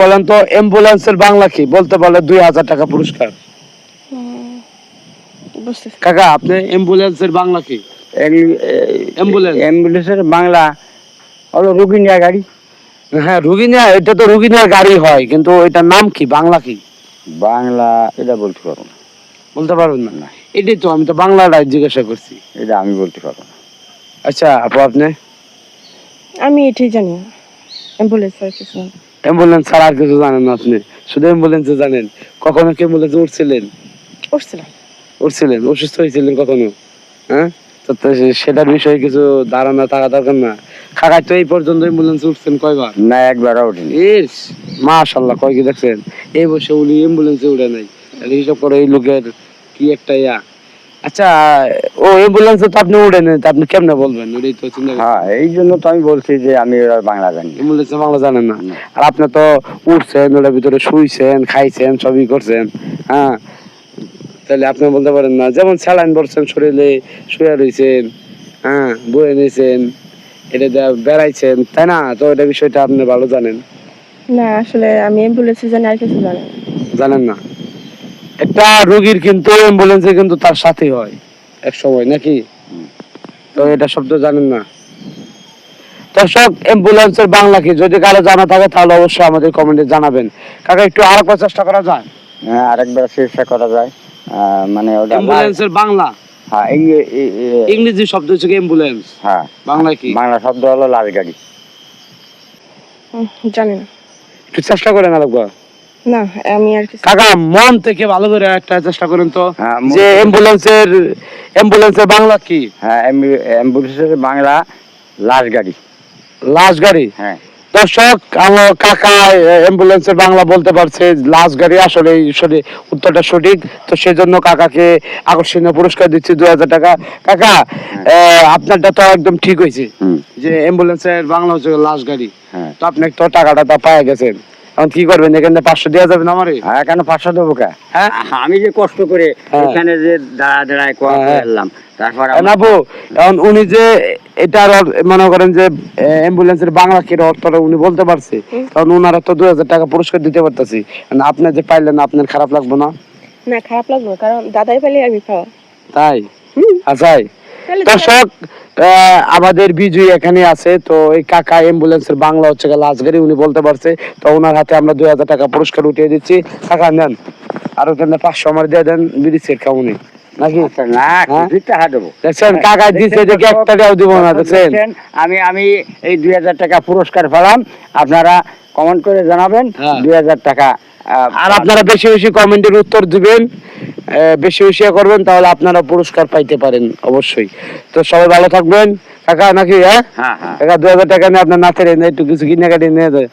বলেন তো অ্যাম্বুলেন্সের বাংলা কি? বলতে পারলে দুই হাজার টাকা পুরস্কার। কাকা আপনি অ্যাম্বুলেন্সের বাংলা কি? অ্যাম্বুলেন্স। অ্যাম্বুলেন্সের বাংলা। হলো রুগী নেওয়া গাড়ি। হ্যাঁ রুগী নেওয়া এটা তো রুগী নেওয়ার গাড়ি হয় কিন্তু এটার নাম কি? বাংলা কি? বাংলা এটা বলতে পারব না। বলতে পারবেন না? এটাই তো আমি তো বাংলাটাই জিজ্ঞাসা করছি। এটা আমি বলতে পারব না। আচ্ছা আপু আপনি? আমি এটাই জানি অ্যাম্বুলেন্স। অ্যাম্বুলেন্স ছাড়া আর কিছু জানেন না আপনি। শুধু অ্যাম্বুলেন্সে জানেন। কখনো কি অ্যাম্বুলেন্সে উঠছিলেন উঠছিলাম উঠছিলেন অসুস্থ হয়েছিলেন কখনো? হ্যাঁ? তো সেটার বিষয়ে কিছু ধারণা থাকা দরকার না। খাগাই তো এই পর্যন্ত অ্যাম্বুলেন্সে উঠছেন কয়বার? না একবারও উঠিনি। ইস মাশাল্লাহ কয় কি দেখছেন? এই বসে উনি অ্যাম্বুলেন্সে উঠে নাই। তাহলে হিসাব করে এই লোকের কি একটা ইয়া? আচ্ছা ও অ্যাম্বুলেন্সে তো আপনি উঠেন তো আপনি কেমনে বলবেন? ওটাই তো চিন্তা হ্যাঁ এই জন্য তো আমি বলছি যে আমি বাংলা জানি। অ্যাম্বুলেন্সে বাংলা জানেন না। আর আপনি তো উঠছেন ওটার ভিতরে শুইছেন খাইছেন সবই করছেন হ্যাঁ? তাহলে আপনি বলতে পারেন না যেমন স্যালাইন ভরছেন শরীরে শুয়ে রয়েছেন হ্যাঁ বয়ে নিয়েছেন এটা দিয়ে বেড়াইছেন তাই না? তো এটা বিষয়টা আপনি ভালো জানেন। না আসলে আমি অ্যাম্বুলেন্সে জানি আর কিছু জানি না। জানেন না? একটা রোগীর কিন্তু অ্যাম্বুলেন্সে কিন্তু তার সাথে হয়। এক সময় নাকি? তো এটা শব্দ জানেন না। দর্শক অ্যাম্বুলেন্সের বাংলা কি? যদি কারও জানা থাকে তাহলে অবশ্যই আমাদের কমেন্টে জানাবেন। কাকা একটু আর একবার চেষ্টা করা যায়? হ্যাঁ আরেকবার চেষ্টা করা যায়। আহ, মানে ওটা অ্যাম্বুলেন্সের বাংলা? হ্যাঁ এই এই- এই- ইংরেজি শব্দ হচ্ছে অ্যাম্বুলেন্স হ্যাঁ। বাংলা কি? বাংলা শব্দ হলো লাল গাড়ি জানি না। একটু চেষ্টা করেন আরেকবার। না আমি আর কিছু কাকা মন থেকে ভালো করে একটা চেষ্টা করেন তো। হ্যাঁ, যে অ্যাম্বুলেন্সের অ্যাম্বুলেন্সের বাংলা কি? হ্যাঁ অ্যাম্বুলেন্সের বাংলা লাশ গাড়ি। লাশ গাড়ি? হ্যাঁ। দর্শক আমার কাকা অ্যাম্বুলেন্সের বাংলা বলতে পারছে লাশ গাড়ি আসলে উত্তরটা সঠিক। তো সেজন্য কাকাকে আকর্ষণীয় পুরস্কার দিচ্ছি দুই হাজার টাকা। কাকা আহ, আপনারটা তো একদম ঠিক হয়েছে যে অ্যাম্বুলেন্সের বাংলা হচ্ছে লাশ গাড়ি। হ্যাঁ। তো আপনি তো টাকাটা তা পাওয়া গেছেন। এখন কি করবেন? এখানে পাঁচশো দেওয়া যাবে না আমারে? হ্যাঁ কেন পাঁচশো দেবো কে? হ্যাঁ আমি যে কষ্ট করে হ্যাঁ। এখানে যে দাঁড়া দাঁড়ায় হ্যাঁ। করলাম তারপর নাবু এখন উনি যে এটার মনে করেন যে অ্যাম্বুলেন্সের বাংলা কি অর্থটা উনি বলতে পারছে কারণ ওনারা তো দুই হাজার টাকা পুরস্কার দিতে পারতেছি। আপনি যে পাইলেন না আপনার খারাপ লাগবে না? না খারাপ লাগবে কারণ দাদাই পেলে আমি পাওয়া তাই? তাহলে দর্শক আমাদের বিজয়ী এখানে আছে। তো এই কাকা অ্যাম্বুলেন্সের বাংলা হচ্ছে গিয়ে লাশগাড়ি উনি বলতে পারছে তো ওনার হাতে আমরা দুই হাজার টাকা পুরস্কার উঠিয়ে দিচ্ছি। কাকা নেন। আর ওখানে পাঁচশো আমার দিয়ে দেন বিড়ি সেট খাউনি নাকি? না? খুশি টাকা দেবো দেখছেন কাকা দিচ্ছে দেখি একটা দিব না দেখছেন? দেখছেন, আমি আমি এই দুই হাজার টাকা পুরস্কার পেলাম। আপনারা কমেন্ট করে জানাবেন। দুই হাজার টাকা আর আপনারা বেশি বেশি কমেন্টের উত্তর দিবেন বেশি বেশি করবেন তাহলে আপনারা পুরস্কার পাইতে পারেন অবশ্যই। তো সবাই ভালো থাকবেন। কাকা নাকি হ্যাঁ? হ্যাঁ হ্যাঁ। কাকা দু হাজার টাকা নিয়ে আপনার নাচের এনে একটু কিছু কিনে কাটিয়ে নিয়ে যায়